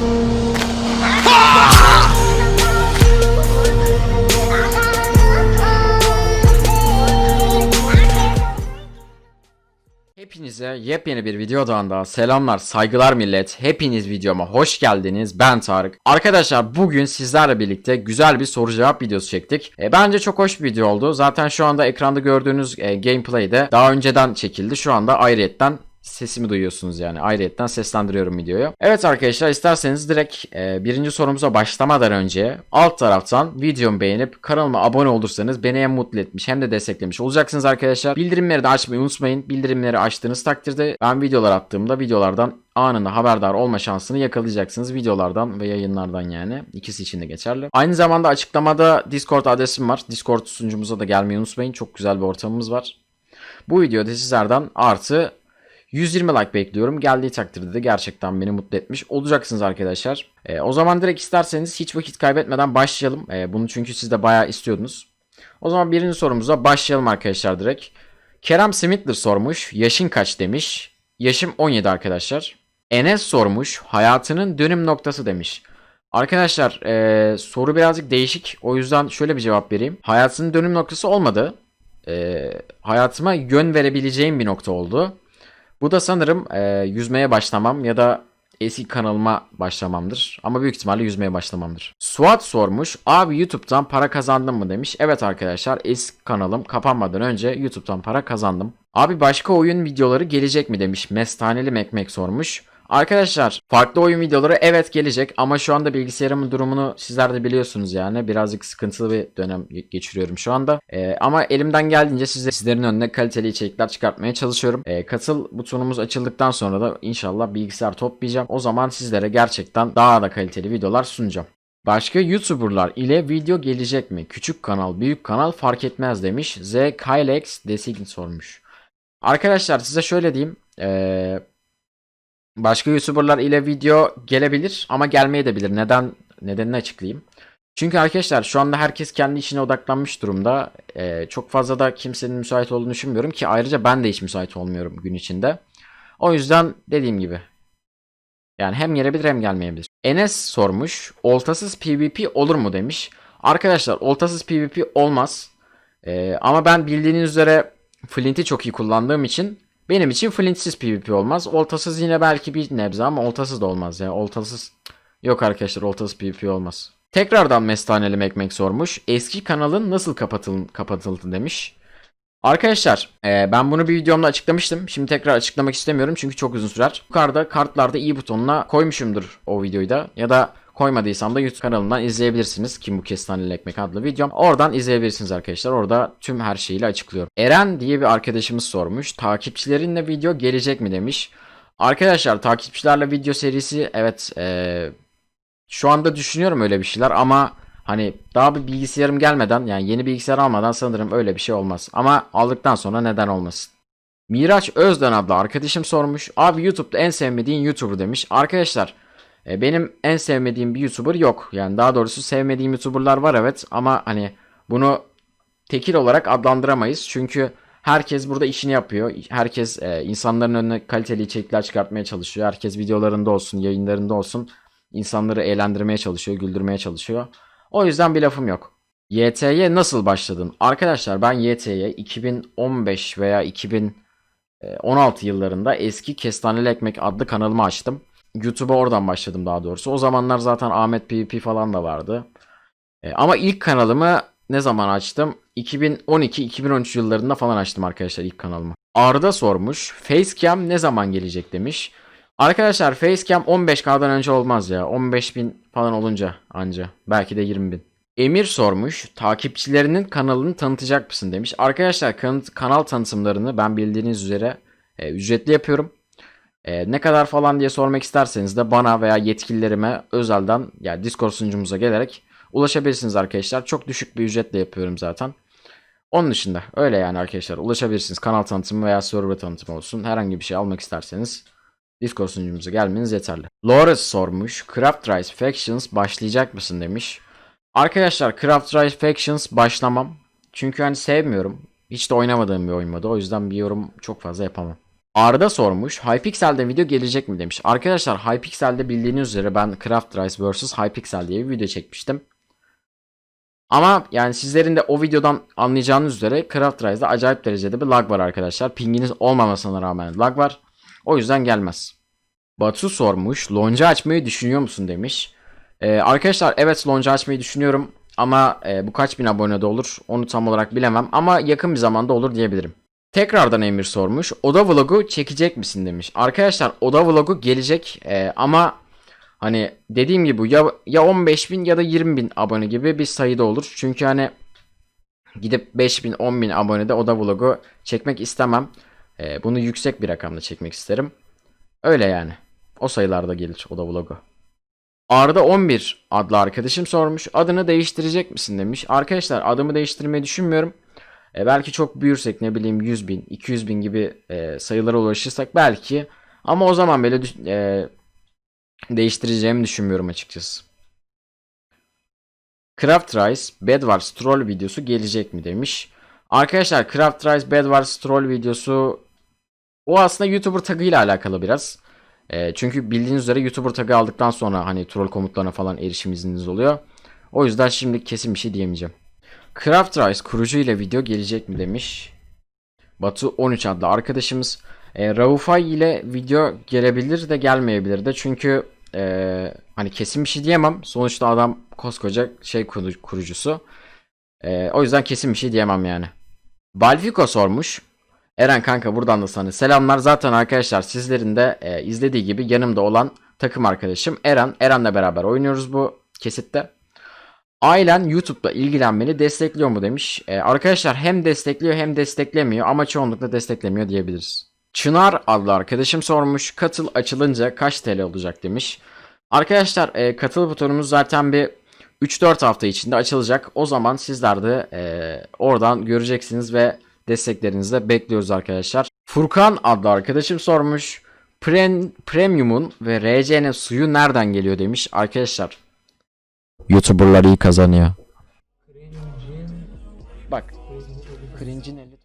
Hepinize yepyeni bir videodan daha selamlar, saygılar millet. Hepiniz videoma hoş geldiniz. Ben Tarık. Arkadaşlar bugün sizlerle birlikte güzel bir soru cevap videosu çektik. E, bence çok hoş bir video oldu. Zaten şu anda ekranda gördüğünüz e, gameplay'de daha önceden çekildi. Şu anda ayrıyetten sesimi duyuyorsunuz yani. Ayrıyetten seslendiriyorum videoyu. Evet arkadaşlar isterseniz direkt e, birinci sorumuza başlamadan önce alt taraftan videomu beğenip kanalıma abone olursanız beni hem mutlu etmiş hem de desteklemiş olacaksınız arkadaşlar. Bildirimleri de açmayı unutmayın. Bildirimleri açtığınız takdirde ben videolar attığımda videolardan anında haberdar olma şansını yakalayacaksınız videolardan ve yayınlardan yani. İkisi için de geçerli. Aynı zamanda açıklamada Discord adresim var. Discord sunucumuza da gelmeyi unutmayın. Çok güzel bir ortamımız var. Bu videoda sizlerden artı 120 like bekliyorum. Geldiği takdirde de gerçekten beni mutlu etmiş olacaksınız arkadaşlar. Ee, o zaman direkt isterseniz hiç vakit kaybetmeden başlayalım. Ee, bunu çünkü siz de bayağı istiyordunuz. O zaman birinci sorumuza başlayalım arkadaşlar direkt. Kerem Smithler sormuş. Yaşın kaç demiş. Yaşım 17 arkadaşlar. Enes sormuş. Hayatının dönüm noktası demiş. Arkadaşlar ee, soru birazcık değişik. O yüzden şöyle bir cevap vereyim. Hayatının dönüm noktası olmadı. Ee, hayatıma yön verebileceğim bir nokta oldu. Bu da sanırım e, yüzmeye başlamam ya da eski kanalıma başlamamdır. Ama büyük ihtimalle yüzmeye başlamamdır. Suat sormuş. Abi YouTube'dan para kazandın mı demiş. Evet arkadaşlar eski kanalım kapanmadan önce YouTube'dan para kazandım. Abi başka oyun videoları gelecek mi demiş. Mestaneli Mekmek sormuş. Arkadaşlar farklı oyun videoları evet gelecek ama şu anda bilgisayarımın durumunu sizler de biliyorsunuz yani birazcık sıkıntılı bir dönem geçiriyorum şu anda. Ee, ama elimden geldiğince size, sizlerin önüne kaliteli içerikler çıkartmaya çalışıyorum. Ee, katıl butonumuz açıldıktan sonra da inşallah bilgisayar toplayacağım. O zaman sizlere gerçekten daha da kaliteli videolar sunacağım. Başka YouTuber'lar ile video gelecek mi? Küçük kanal, büyük kanal fark etmez demiş. Z Kylex Design sormuş. Arkadaşlar size şöyle diyeyim. Ee, Başka YouTuber'lar ile video gelebilir ama gelmeye de bilir. Neden? Nedenini açıklayayım. Çünkü arkadaşlar şu anda herkes kendi işine odaklanmış durumda. Ee, çok fazla da kimsenin müsait olduğunu düşünmüyorum ki ayrıca ben de hiç müsait olmuyorum gün içinde. O yüzden dediğim gibi. Yani hem gelebilir hem gelmeyebilir. Enes sormuş. Oltasız PvP olur mu demiş. Arkadaşlar oltasız PvP olmaz. Ee, ama ben bildiğiniz üzere Flint'i çok iyi kullandığım için benim için flintsiz PvP olmaz. Oltasız yine belki bir nebze ama oltasız da olmaz ya. Oltasız yok arkadaşlar oltasız PvP olmaz. Tekrardan Mestaneli Ekmek sormuş. Eski kanalın nasıl kapatıl kapatıldı demiş. Arkadaşlar e, ben bunu bir videomda açıklamıştım. Şimdi tekrar açıklamak istemiyorum çünkü çok uzun sürer. Yukarıda kartlarda i butonuna koymuşumdur o videoyu da. Ya da koymadıysam da YouTube kanalımdan izleyebilirsiniz. Kim bu kestaneli ekmek adlı videom. Oradan izleyebilirsiniz arkadaşlar. Orada tüm her şeyiyle açıklıyorum. Eren diye bir arkadaşımız sormuş. Takipçilerinle video gelecek mi demiş. Arkadaşlar takipçilerle video serisi evet ee, şu anda düşünüyorum öyle bir şeyler ama hani daha bir bilgisayarım gelmeden yani yeni bilgisayar almadan sanırım öyle bir şey olmaz. Ama aldıktan sonra neden olmasın. Miraç Özden adlı arkadaşım sormuş. Abi YouTube'da en sevmediğin YouTuber demiş. Arkadaşlar e, benim en sevmediğim bir YouTuber yok. Yani daha doğrusu sevmediğim YouTuber'lar var evet ama hani bunu tekil olarak adlandıramayız. Çünkü herkes burada işini yapıyor. Herkes e, insanların önüne kaliteli içerikler çıkartmaya çalışıyor. Herkes videolarında olsun, yayınlarında olsun insanları eğlendirmeye çalışıyor, güldürmeye çalışıyor. O yüzden bir lafım yok. YT'ye nasıl başladın? Arkadaşlar ben YT'ye 2015 veya 2016 yıllarında eski Kestaneli Ekmek adlı kanalımı açtım. YouTube'a oradan başladım daha doğrusu. O zamanlar zaten Ahmet PvP falan da vardı. E, ama ilk kanalımı ne zaman açtım? 2012-2013 yıllarında falan açtım arkadaşlar ilk kanalımı. Arda sormuş. Facecam ne zaman gelecek demiş. Arkadaşlar Facecam 15K'dan önce olmaz ya. 15.000 falan olunca anca. Belki de 20.000. Emir sormuş. Takipçilerinin kanalını tanıtacak mısın demiş. Arkadaşlar kan kanal tanıtımlarını ben bildiğiniz üzere e, ücretli yapıyorum. E, ne kadar falan diye sormak isterseniz de bana veya yetkililerime özelden yani Discord sunucumuza gelerek ulaşabilirsiniz arkadaşlar. Çok düşük bir ücretle yapıyorum zaten. Onun dışında öyle yani arkadaşlar ulaşabilirsiniz. Kanal tanıtımı veya server tanıtımı olsun. Herhangi bir şey almak isterseniz Discord sunucumuza gelmeniz yeterli. Loris sormuş. Craft Rise Factions başlayacak mısın demiş. Arkadaşlar Craft Rise Factions başlamam. Çünkü hani sevmiyorum. Hiç de oynamadığım bir oyun. O yüzden bir yorum çok fazla yapamam. Arda sormuş. Hypixel'de video gelecek mi demiş. Arkadaşlar Hypixel'de bildiğiniz üzere ben Craft Rise vs Hypixel diye bir video çekmiştim. Ama yani sizlerin de o videodan anlayacağınız üzere Craft Rise'da acayip derecede bir lag var arkadaşlar. Pinginiz olmamasına rağmen lag var. O yüzden gelmez. Batu sormuş. Lonca açmayı düşünüyor musun demiş. Ee, arkadaşlar evet lonca açmayı düşünüyorum. Ama e, bu kaç bin abonede olur onu tam olarak bilemem. Ama yakın bir zamanda olur diyebilirim. Tekrardan Emir sormuş. Oda vlogu çekecek misin demiş. Arkadaşlar oda vlogu gelecek e, ama hani dediğim gibi ya, ya 15 bin ya da 20 bin abone gibi bir sayıda olur. Çünkü hani gidip 5 bin 10 bin abonede oda vlogu çekmek istemem. E, bunu yüksek bir rakamda çekmek isterim. Öyle yani. O sayılarda gelir oda vlogu. Arda 11 adlı arkadaşım sormuş. Adını değiştirecek misin demiş. Arkadaşlar adımı değiştirmeyi düşünmüyorum. E, belki çok büyürsek ne bileyim 100 bin, 200 bin gibi e, sayılara ulaşırsak belki. Ama o zaman böyle e, değiştireceğimi düşünmüyorum açıkçası. Craft Rice Bed Wars troll videosu gelecek mi demiş. Arkadaşlar Craft Rice Bed Wars troll videosu o aslında YouTuber tagıyla alakalı biraz. E, çünkü bildiğiniz üzere YouTuber tagı aldıktan sonra hani troll komutlarına falan erişim izniniz oluyor. O yüzden şimdi kesin bir şey diyemeyeceğim. Craft Rice kurucu ile video gelecek mi demiş. Batu 13 adlı arkadaşımız. E, Raufay ile video gelebilir de gelmeyebilir de çünkü e, hani kesin bir şey diyemem. Sonuçta adam koskoca şey kuru- kurucusu. E, o yüzden kesin bir şey diyemem yani. Balfiko sormuş. Eren kanka buradan da sana selamlar. Zaten arkadaşlar sizlerin de e, izlediği gibi yanımda olan takım arkadaşım Eren. Eren'le beraber oynuyoruz bu kesitte. Ailen YouTube'la ilgilenmeni destekliyor mu demiş. Ee, arkadaşlar hem destekliyor hem desteklemiyor ama çoğunlukla desteklemiyor diyebiliriz. Çınar adlı arkadaşım sormuş. Katıl açılınca kaç TL olacak demiş. Arkadaşlar e, katıl butonumuz zaten bir 3-4 hafta içinde açılacak. O zaman sizler de e, oradan göreceksiniz ve desteklerinizi de bekliyoruz arkadaşlar. Furkan adlı arkadaşım sormuş. Pren, premium'un ve RC'nin suyu nereden geliyor demiş. Arkadaşlar YouTuber'lar iyi kazanıyor. Bak. Cringe'in eli